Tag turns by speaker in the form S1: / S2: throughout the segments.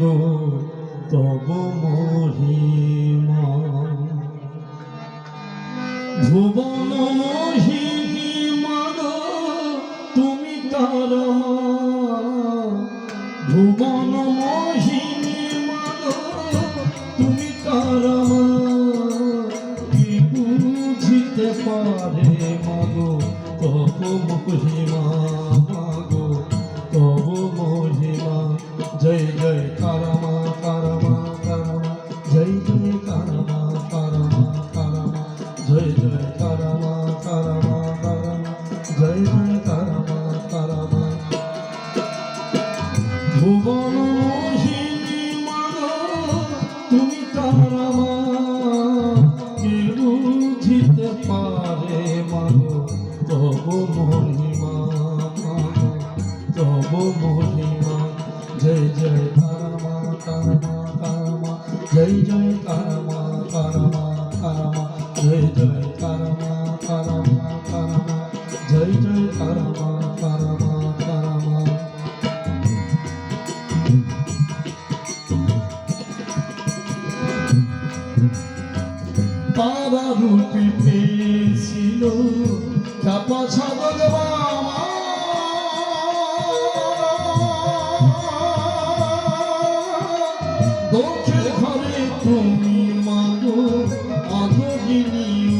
S1: মাগো তব মহিমা। ভুবন মোহিনী মাগো তুমি তার ভুবন মোহিনী মাগো তুমি তার বুঝিতে পারে মাগো, তব মহিমা। জয় জয় জয় কারমা কারমা কারমা জয় জয় কারমা কারমা কারমা জয় জয় কারমা কারমা কারমা তারা রূপে পেয়েছিল, চাপা ছাগল ঘরে তুমি মাগো আগিনী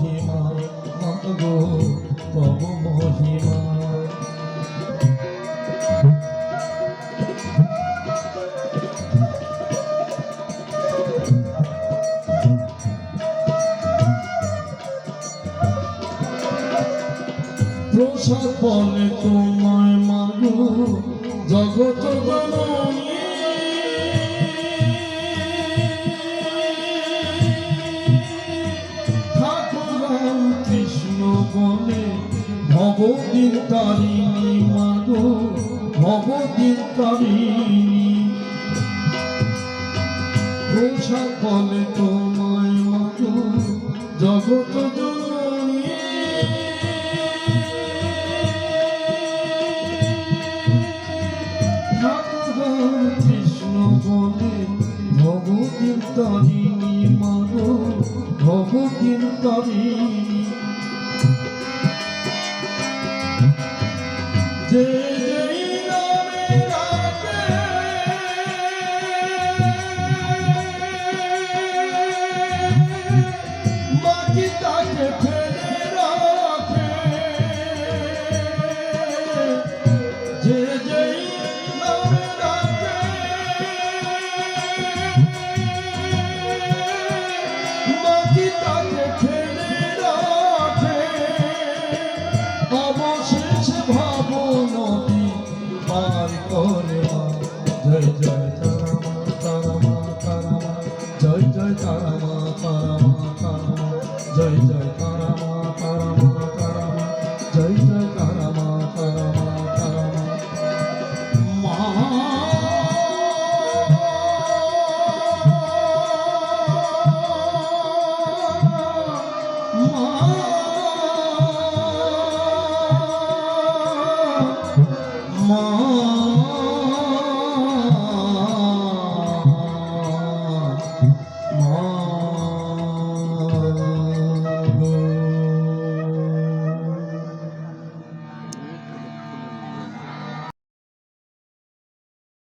S1: মহিমা মাগো তব মহিমা। প্রসাদ বলে তোমায় মাগো জগত জননী ভগদিন তারিণী মাগো ভগদিন তারিণী প্রসাদ বলে তোমায় মাগো জগত কৃষ্ণ বলে ভগবতীর তারিণী জয় জয় তারা মা তারা মা তারা মা জয় জয় তারা